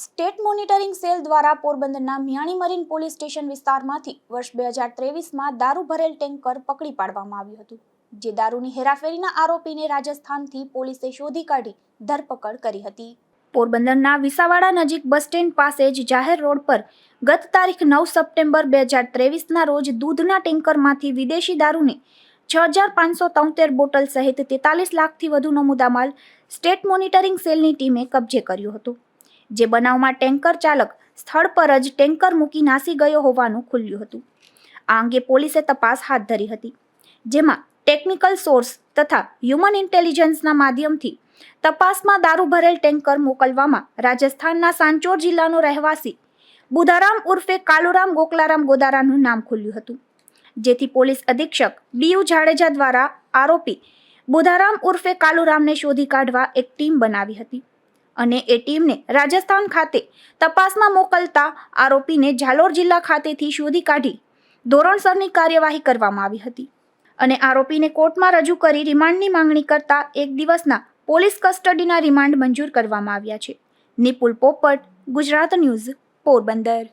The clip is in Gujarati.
સ્ટેટ મોનિટરિંગ સેલ દ્વારા પોરબંદરના મિયાણી મરીન પોલીસ સ્ટેશન વિસ્તારમાંથી વર્ષ બે હજાર ત્રેવીસમાં દારૂ ભરેલ ટેન્કર પકડી પાડવામાં આવ્યું હતું, જે દારૂની હેરાફેરીના આરોપીને રાજસ્થાનથી પોલીસે શોધી કાઢી ધરપકડ કરી હતી. પોરબંદરના વિસાવાડા નજીક બસ સ્ટેન્ડ પાસે જ જાહેર રોડ પર ગત તારીખ નવ સપ્ટેમ્બર બે હજાર ત્રેવીસના રોજ દૂધના ટેન્કરમાંથી વિદેશી દારૂની છ હજાર પાંચસો તોતેર બોટલ સહિત તેતાલીસ લાખથી વધુનો મુદ્દામાલ સ્ટેટ મોનિટરિંગ સેલની ટીમે કબજે કર્યો હતો. જે બનાવમાં ટેન્કર ચાલક સ્થળ પર જ ટેન્કર મૂકી નાસી ગયો હોવાનું ખુલ્યું હતું. આ અંગે પોલીસે તપાસ હાથ ધરી હતી. જેમાં ટેકનિકલ સોર્સ તથા હ્યુમન ઇન્ટેલિજન્સના માધ્યમથી તપાસમાં દારૂ ભરેલ ટેન્કર મોકલવામાં રાજસ્થાનના સાંચોર જિલ્લાનો રહેવાસી બુધારામ ઉર્ફે કાલુરામ ગોકલારામ ગોદારાનું નામ ખુલ્યું હતું. જેથી પોલીસ અધિક્ષક બીયુ જાડેજા દ્વારા આરોપી બુધારામ ઉર્ફે કાલુરામને શોધી કાઢવા એક ટીમ બનાવી હતી. અને એ ટીમને રાજસ્થાન ખાતે તપાસમાં મોકલતા આરોપીને ઝાલોર જિલ્લા ખાતેથી શોધી કાઢી ધોરણસરની કાર્યવાહી કરવામાં આવી હતી. અને આરોપીને કોર્ટમાં રજૂ કરી રિમાન્ડની માંગણી કરતા એક દિવસના પોલીસ કસ્ટડીના રિમાન્ડ મંજૂર કરવામાં આવ્યા છે. નિપુલ પોપટ, ગુજરાત ન્યૂઝ, પોરબંદર.